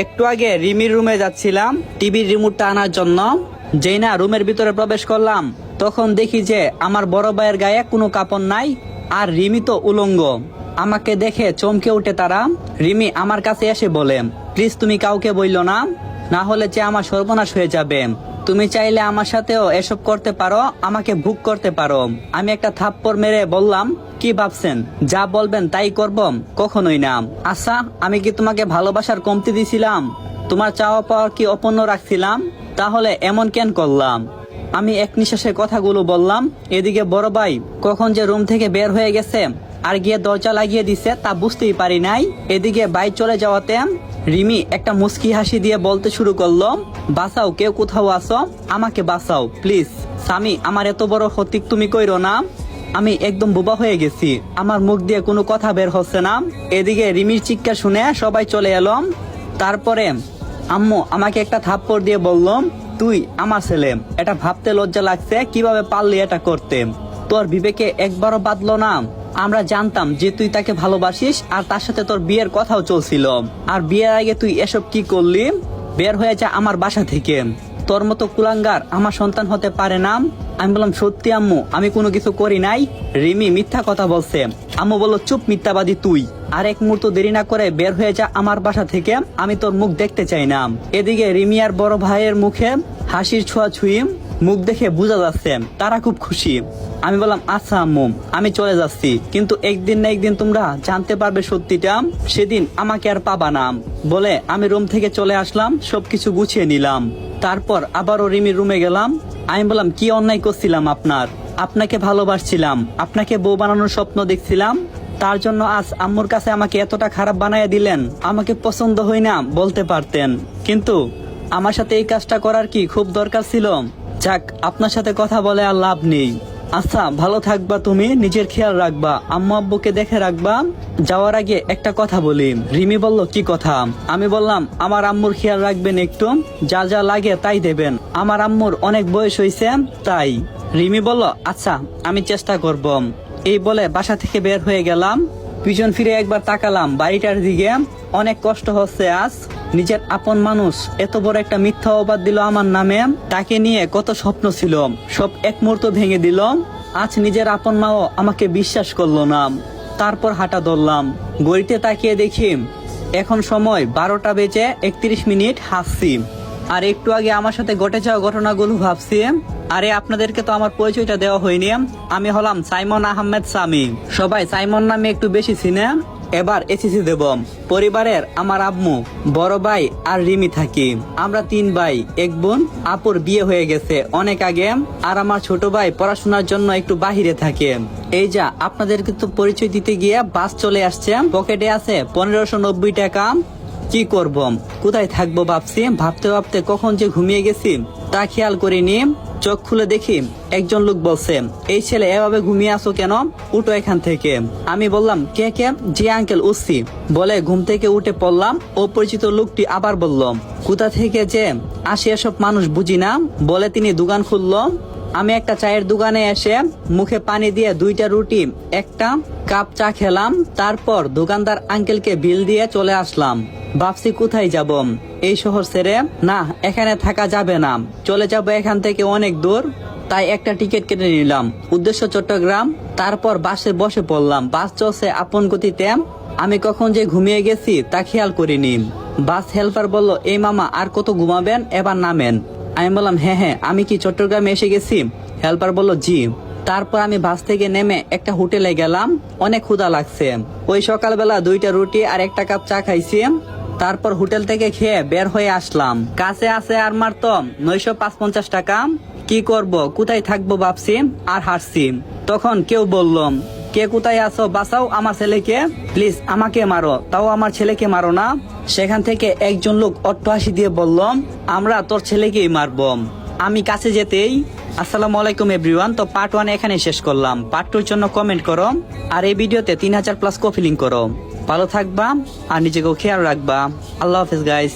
একটু আগে রিমির রুমে যাচ্ছিলাম, টিভির রিমোটটা আনার জন্য। যেই না রুমের ভিতরে প্রবেশ করলাম, তখন দেখি যে আমার বড় ভাইয়ের গায়ে কোনো কাপড় নাই আর রিমি তো উলঙ্গ। আমাকে দেখে চমকে উঠে তারা, রিমি, আমার কাছে এসে বলে, প্লিজ তুমি কাউকে বইল না না হলে যে আমার সর্বনাশ হয়ে যাবে। তুমি চাইলে আমার সাথেও এসব করতে পারো, আমাকে ভুক করতে পারো। আমি একটা থাপ্পড় মেরে বললাম কি ভাবছেন? যা বলবেন তাই করব, কখনোই না। আচ্ছা আমি কি তোমাকে ভালোবাসার কমতি দিছিলাম? তোমার চাওয়া পাওয়া কি অপন্ন রাখছিলাম? তাহলে এমন কেন করলাম? আমি এক নিঃশ্বাসে কথাগুলো বললাম, এদিকে বড় ভাই, কখন যে রুম থেকে বের হয়ে গেছে, আর গিয়ে দরজা লাগিয়ে দিছে, তা বুঝতেই পারি নাই। এদিকে বাইক চলে যাওয়াতে রিমি একটা মুস্কি হাসি দিয়ে বলতে শুরু করল, বাঁচাও, কেউ কোথাও আসো আমাকে বাঁচাও, প্লিজ। স্বামী, আমার এত বড় ক্ষতিক তুমি কইরো না। আমি একদম বোবা হয়ে গেছি। আমার মুখ দিয়ে কোনো কথা বের হচ্ছে না। এদিকে রিমির চিৎকার শুনে সবাই চলে এলাম। তারপরে আম্মু আমাকে একটা থাপ্পড় দিয়ে বললাম তুই আমার ছেলে, এটা ভাবতে লজ্জা লাগছে কীভাবে পারলি এটা করতে? তোর বিবেকে একবারও বাদলো না। আমরা জানতাম যে তুই তাকে ভালোবাসিস আর তার সাথে তোর বিয়ের কথাও চলছিল। আর বিয়ের আগে তুই এসব কি করলি? বের হয়ে যা আমার বাসা থেকে। তোর মতো কুলাঙ্গার আমার সন্তান হতে পারে না। আমি বললাম, সত্যি আম্মু, আমি কোনো কিছু করি নাই। রিমি মিথ্যা কথা বলছে। আম্মু বলল, চুপ মিথ্যাবাদী তুই। আর এক মুহূর্ত দেরি না করে বের হয়ে যা আমার বাসা থেকে। আমি তোর মুখ দেখতে চাই না। এদিকে রিমি আর বড় ভাইয়ের মুখে হাসির ছোঁয়া ছুঁই মুখ দেখে বোঝা যাচ্ছে, তারা খুব খুশি। আমি বললাম আচ্ছা আম্মু, আমি চলে যাচ্ছি। কিন্তু একদিন না একদিন তোমরা জানতে পারবে সত্যিটা, সেদিন আমাকে আর পাবা না। বলে আমি রুম থেকে চলে আসলাম, সবকিছু গুছিয়ে নিলাম। তারপর আবারও রিমির রুমে গেলাম। আমি বললাম, কি অন্যায় করছিলাম আপনার? আপনাকে ভালোবাসছিলাম, আপনাকে বউ বানানোর স্বপ্ন দেখছিলাম। তার জন্য আজ আম্মুর কাছে আমাকে এতটা খারাপ বানায় দিলেন, আমাকে পছন্দ হয় না বলতে পারতেন। কিন্তু আমার সাথে এই কাজটা করার কি খুব দরকার ছিল? যাক, আপনার সাথে কথা বলে আর লাভ নেই। আচ্ছা ভালো থাকবা তুমি, নিজের খেয়াল রাখবা। আম্মু আব্বুকে দেখে রাখবা। যাওয়ার আগে একটা কথা বলি। রিমি বলল, কি কথা? আমি বললাম, আমার আম্মুর খেয়াল রাখবেন একটু। যা যা লাগে তাই দেবেন। আমার আম্মুর অনেক বয়স হয়েছে তাই। রিমি বলল আচ্ছা আমি চেষ্টা করব। এই বলে বাসা থেকে বের হয়ে গেলাম। পিছন ফিরে একবার তাকালাম বাড়িটার দিকে। অনেক কষ্ট হচ্ছে আজ। নিজের আপন মানুষ এত বড় একটা মিথ্যা অবাদ দিল আমার নামে, তাকে নিয়ে কত স্বপ্ন ছিল। সব এক মুহূর্ত ভেঙে দিল। আজ নিজের আপন মাও আমাকে বিশ্বাস করল না। তারপর হাঁটা ধরলাম। গড়িতে তাকিয়ে দেখি, এখন সময় বারোটা বেজে একত্রিশ মিনিট হাসছি আর একটু আগে আমার সাথে ঘটে যাওয়া ঘটনাগুলো ভাবছি। আরে, আপনাদেরকে তো আমার পরিচয়টা দেওয়া হয়নি। আমি হলাম সাইমন আহমেদ সামি। সবাই সাইমন নামে একটু বেশি চিনে। এবার এসিসি দেব পরিবারের আমার আম্মু, বড় ভাই আর রিমি থাকি। আমরা তিন ভাই, এক বোন, আপুর বিয়ে হয়ে গেছে অনেক আগে আর আমার ছোট ভাই পড়াশোনার জন্য একটু বাহিরে থাকে। এই যা আপনাদেরকে তো পরিচয় দিতে গিয়ে বাস চলে আসছে। পকেটে আছে পনেরোশো নব্বই টাকা। কি করব কোথায় থাকব ভাবছি ভাবতে ভাবতে কখন যে ঘুমিয়ে গেছি তা খেয়াল করে করিনি চোখ খুলে দেখি একজন লোক বলছে, এই ছেলে এভাবে ঘুমিয়ে আসো কেন? উঠো এখান থেকে। আমি বললাম, কে কে? জি আঙ্কেল উঠছি। বলে ঘুম থেকে উঠে পড়লাম, অপরিচিত লোকটি আবার বলল, কোথা থেকে যে আসে এসব মানুষ বুঝি না? বলে তিনি দোকান খুললো, আমি একটা চায়ের দোকানে এসে মুখে পানি দিয়ে দুইটা রুটি, একটা কাপ চা খেলাম, তারপর দোকানদার আঙ্কেলকে বিল দিয়ে চলে আসলাম। ভাবছি কোথায় যাব। এই শহর ছেড়ে, না, এখানে থাকা যাবে না। চলে যাব এখান থেকে অনেক দূর। তাই একটা টিকিট কেটে নিলাম। উদ্দেশ্য চট্টগ্রাম। তারপর বাসে বসে পড়লাম। বাস চলছে আপন গতিতে। আমি কখন যে ঘুমিয়ে গেছি, তা খেয়াল করিনি। বাস হেল্পার বলল, এই মামা, আর কত ঘুমাবেন? এবার নামেন। আমি বললাম হ্যাঁ হ্যাঁ আমি কি চট্টগ্রামে এসে গেছি? হেল্পার বলল, জি। তারপর আমি বাস থেকে নেমে একটা হোটেলে গেলাম। অনেক ক্ষুধা লাগছে। ওই সকালবেলা দুইটা রুটি আর একটা কাপ চা খাইছি। তারপর হোটেল থেকে খেয়ে বের হয়ে আসলাম। কাছে আছে আর মারত নয়শো পাঁচ পঞ্চাশ টাকা। কি করব? কোথায় থাকব ভাবছি আর হাসছি। তখন কেউ বললাম কে কোথায় আছো? বাঁচাও আমার ছেলেকে। প্লিজ আমাকে মারো। তাও আমার ছেলেকে মারো না। সেখান থেকে একজন লোক অট্টহাসি দিয়ে বললাম আমরা তোর ছেলেকেই মারব। আমি কাছে যেতেই, আসসালামু আলাইকুম এভরিওয়ান। তো পার্ট ওয়ান এখানে শেষ করলাম। পার্ট টুর জন্য কমেন্ট করো। আর এই ভিডিওতে তিন হাজার প্লাস কফিলিং করো। ভালো থাকবা আর নিজেকেও খেয়াল রাখবা। আল্লাহ হাফিজ গাইস